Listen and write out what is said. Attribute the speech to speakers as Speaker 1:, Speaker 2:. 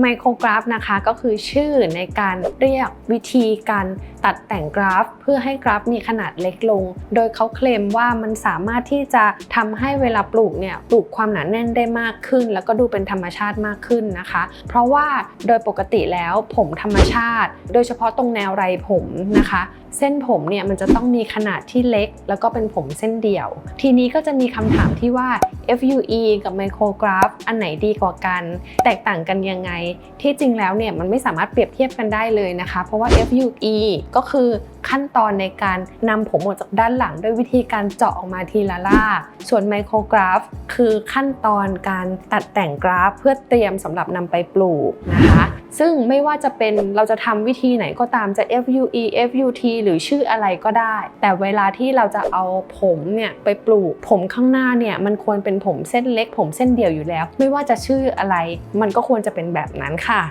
Speaker 1: ไมโครกราฟนะคะก็คือชื่อในการเรียกวิธีการตัดแต่งกราฟ เพื่อให้กราฟมีขนาดเล็กลง โดยเขาเคลมว่ามันสามารถที่จะทำให้เวลาปลูกเนี่ยปลูกความหนาแน่นได้มากขึ้น แล้วก็ดูเป็นธรรมชาติมากขึ้นนะคะ เพราะว่าโดยปกติแล้วผมธรรมชาติ โดยเฉพาะตรงแนวไรผมนะคะ เส้นผมเนี่ยมันจะต้องมีขนาดที่เล็ก แล้วก็เป็นผมเส้นเดี่ยว ทีนี้ก็จะมีคำถามที่ว่า FUE กับ Micrograph อันไหนดีกว่ากัน แตกต่างกันยังไง ที่จริงแล้วเนี่ยมันไม่สามารถเปรียบเทียบกันได้เลยนะคะ เพราะว่า FUE ก็คือขั้นตอนในการนำผมออกจากด้านหลังด้วยวิธีการเจาะออกมาทีละล่า ส่วน Micrograph คือขั้นตอนการตัดแต่งกราฟเพื่อเตรียมสำหรับนำไปปลูกนะคะ ซึ่งไม่ว่าจะเป็นเราจะทำวิธีไหนก็ตามจะ FUE FUT หรือชื่ออะไรก็ได้ แต่เวลาที่เราจะเอาผมเนี่ยไปปลูกผมข้างหน้าเนี่ยมันควรเป็นผมเส้นเล็ก ผมเส้นเดี่ยวอยู่แล้ว ไม่ว่าจะชื่ออะไร มันก็ควรจะเป็นแบบนั้นค่ะ